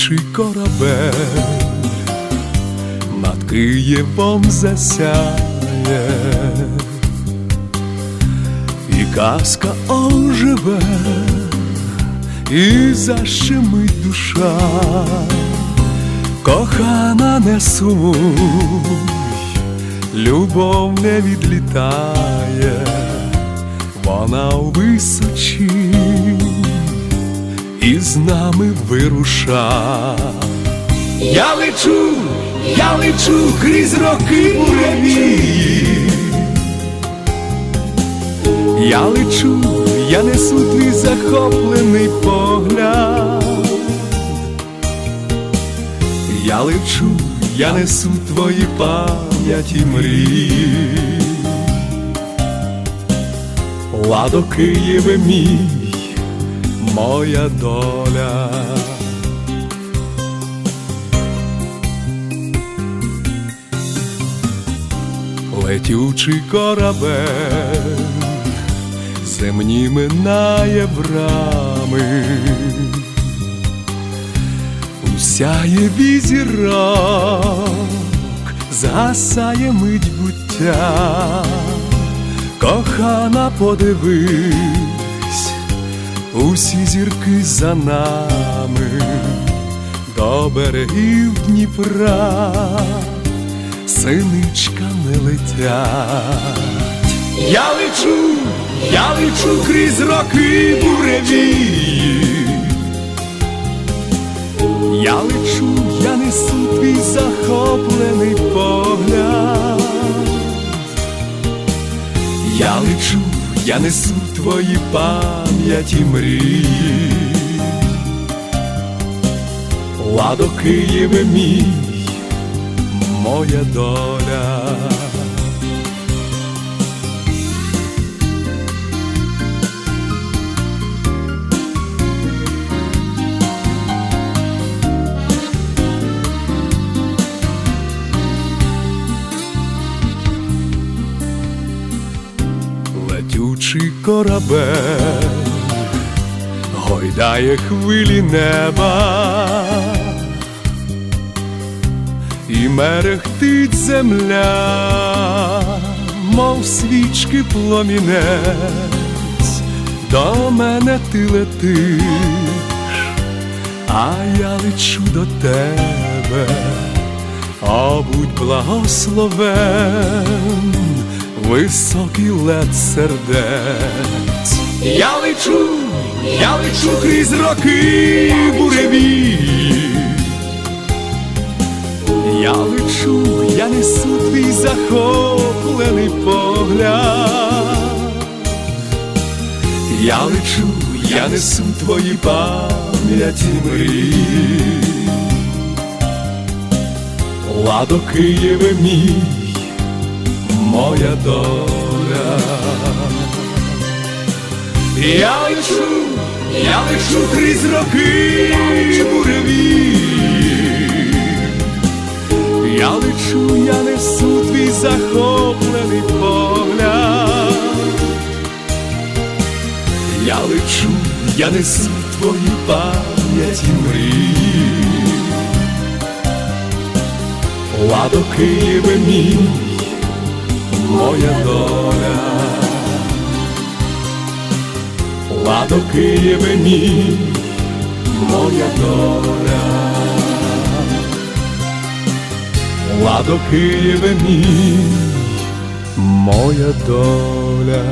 летючий корабель. Над Києвом засяє, і казка оживе, і защемить душа, кохана не сумуй, любов не відлітає, вона у височі і з нами вируша. Я лечу, я лечу крізь роки буревії. Я лечу, я несу твій захоплений погляд. Я лечу, я несу твої пам'яті мрії. Ладо Києве мій, моя доля. Летючий корабель земні минає брами, усяє візірок, згасає мить буття, кохана подивись, усі зірки за нами до берегів Дніпра, синичками летять. Я лечу, я лечу крізь роки буревії. Я лечу, я несу твій захоплений погляд. Я лечу, я несу твої пам'яті мрії. Ладо Києве мій, моя доля. Летючий корабель. Гойдає хвилі неба, і мерехтить земля, мов свічки пломінець, до мене ти летиш, а я лечу до тебе, о, будь благословен високий лед сердець. Я лечу, я лечу крізь роки буреві. Я лечу, я несу твій захоплений погляд. Я лечу, я несу твої пам'яті мрії. Ладо Києве мій моя доля. Я лечу, я лечу крізь роки буреві. Я лечу, я несу твій захоплений погляд. Я лечу, я несу твої пам'яті мрії. Ладо Києве мій, моя доля, ладо Києве мій, моя доля, ладо Києве мій, моя доля.